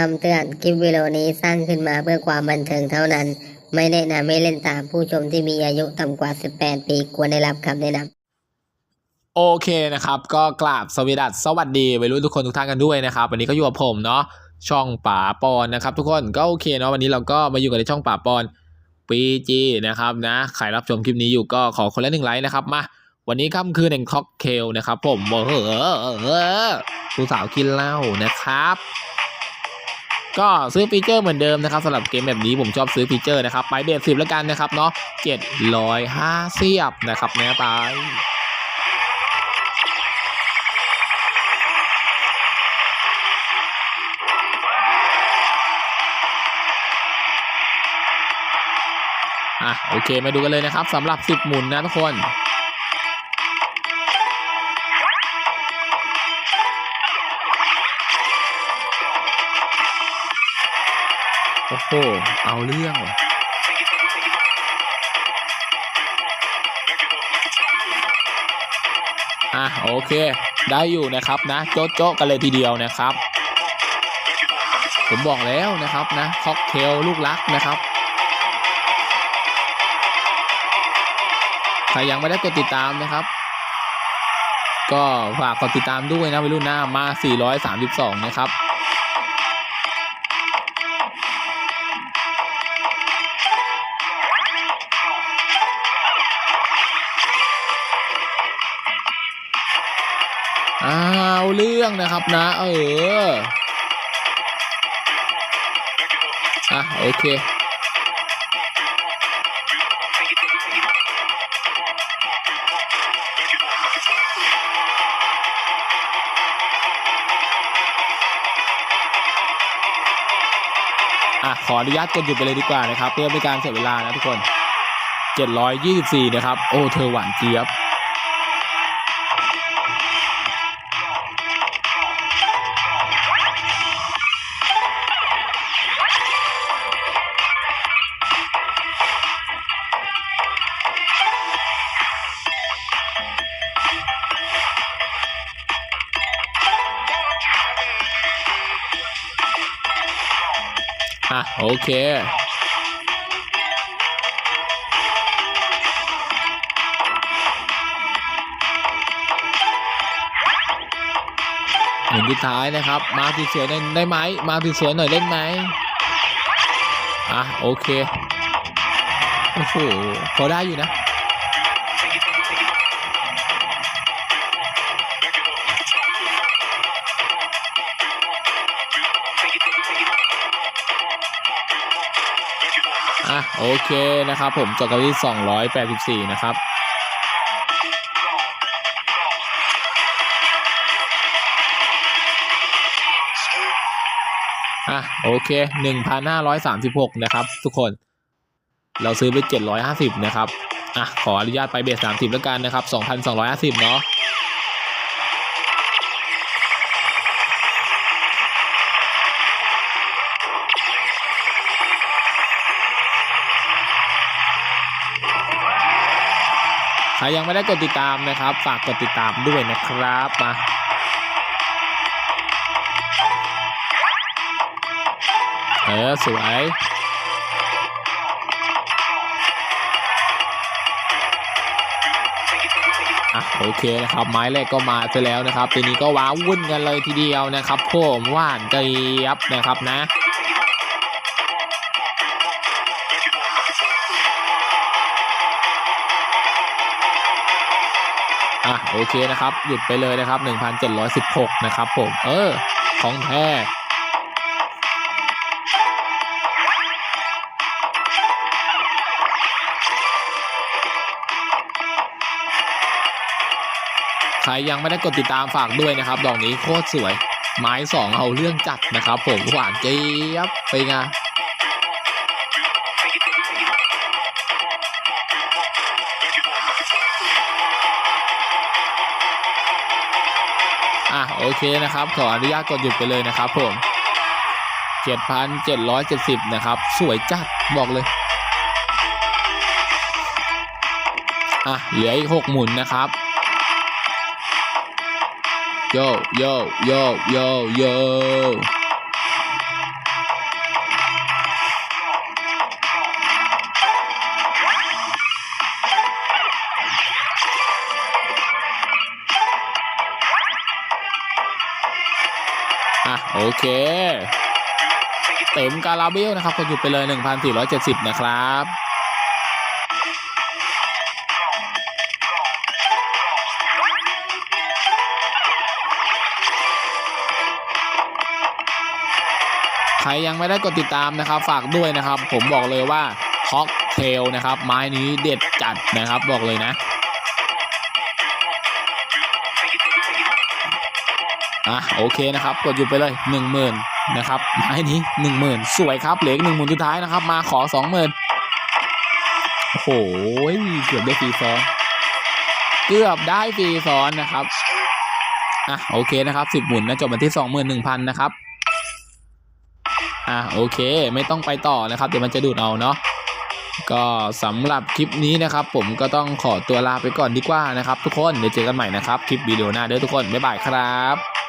คำเตือนคลิปวิดีโอนี้สร้างขึ้นมาเพื่อความบันเทิงเท่านั้น ไม่แนะนำให้เล่นตามผู้ชมที่มีอายุต่ำกว่า 18 ปีควรได้รับคำแนะนำโอเคนะครับ ก็กราบสวีดัสสวัสดีวัยรุ่นทุกคนทุกท่านกันด้วยนะครับ วันนี้ก็อยู่กับผมเนาะช่องป่าปอนนะครับ ทุกคนก็โอเคเนาะวันนี้เราก็มาอยู่กันในช่องป่าปอนปีจีนะครับนะใครรับชมคลิปนี้อยู่ก็ขอคนละหนึ่งไลค์นะครับมาวันนี้ค่ำคืนแห่งค็อกเทลนะครับ ผมโอ้โหผู้สาวกินเหล้านะครับ ก็ซื้อฟีเจอร์เหมือนเดิมนะครับสำหรับเกมแบบนี้ผมชอบซื้อฟีเจอร์นะครับ ไปเบสสิบแล้วกันนะครับเนาะเจ็ดร้อยห้าเสียบนะครับนะไปอะโอเคมาดูกันเลยนะครับสำหรับ 10 หมุนนะทุกคน โอ้โหเอาเรื่องว่ะอะโอเค ได้อยู่นะครับนะโจ๊ะโจ๊ะกันเลยทีเดียวนะครับ ผมบอกแล้วนะครับนะค็อกเทลลูกรักนะครับใครยังไม่ได้กดติดตามนะครับ ก็ฝากกดติดตามด้วยนะวัยรุ่นหน้ามา 432 นะครับ อ้าเรื่องนะครับนะ เอออะโอเคอะขออนุญาตกดหยุดไปเลยดีกว่านะครับ เพื่อไม่การเสียเวลานะทุกคน 724 นะครับ โอ้เธอหวานเจี๊ยบ อะโอเคหมุนสุดท้ายนะครับ มาสวยๆหน่อยได้ไหม มาสวยๆหน่อยเล่นไหมอะโอเค โอ้โหพอได้อยู่นะ โอเคนะครับผมจบกันที่ 284 นะครับอะโอเค 1,536 นะครับ ทุกคน เราซื้อไป 750 นะครับอะขออนุญาตไปเบส 30 แล้วกันนะครับ 2,250 เนาะ ครยังไม่ได้กดติดตามนะครับ ฝากกดติดตามด้วยนะครับมาเออสวยอะโอเคนะครับไม้แรกก็มาซะแล้วนะครับ ทีนี้ก็ว้าวุ่นกันเลยทีเดียวนะครับผมว่านเจี๊ยบนะครับนะ อะโอเคนะครับ หยุดไปเลยนะครับ 1,716 นะครับผม เออ ของแท้ใครยังไม่ได้กดติดตามฝากด้วยนะครับ ดอกนี้โคตรสวย ไม้สองเอาเรื่องจัดนะครับ ผมหวานเจี๊ยบไปไง โอเคนะครับ ขออนุญาตกดหยุดไปเลยนะครับ ผม7,770นะครับ สวยจัดบอกเลย อะ เหลืออีกหกหมุนนะครับ โย โย โย โย โย อะโอเค เต็มการาเบลนะครับกดหยุดไปเลย 1,470 นะครับใครยังไม่ได้กดติดตามนะครับ ฝากด้วยนะครับ ผมบอกเลยว่าฮอกเทลนะครับ ไม้นี้เด็ดจัดนะครับบอกเลยนะ อะโอเคนะครับกดหยุดไปเลย 1 0,000นะครับไม้นี้10,000สวยครับเหลืออีกหนึ่งหมื่นสุดท้ายนะครับ มาขอ 20,000โอ้โหเกือบได้ฟรีซ้อนเกือบได้ฟรีซ้อนนะครับอะโอเคนะครับ10หมุนนะจบมาที่21,000นะครับอะโอเค ไม่ต้องไปต่อนะครับ เดี๋ยวมันจะดูดเอาเนาะก็สำหรับคลิปนี้นะครับ ผมก็ต้องขอตัวลาไปก่อนดีกว่านะครับ ทุกคนเดี๋ยวเจอกันใหม่นะครับ คลิปวิดีโอหน้าเด้อทุกคนบ๊ายบายครับ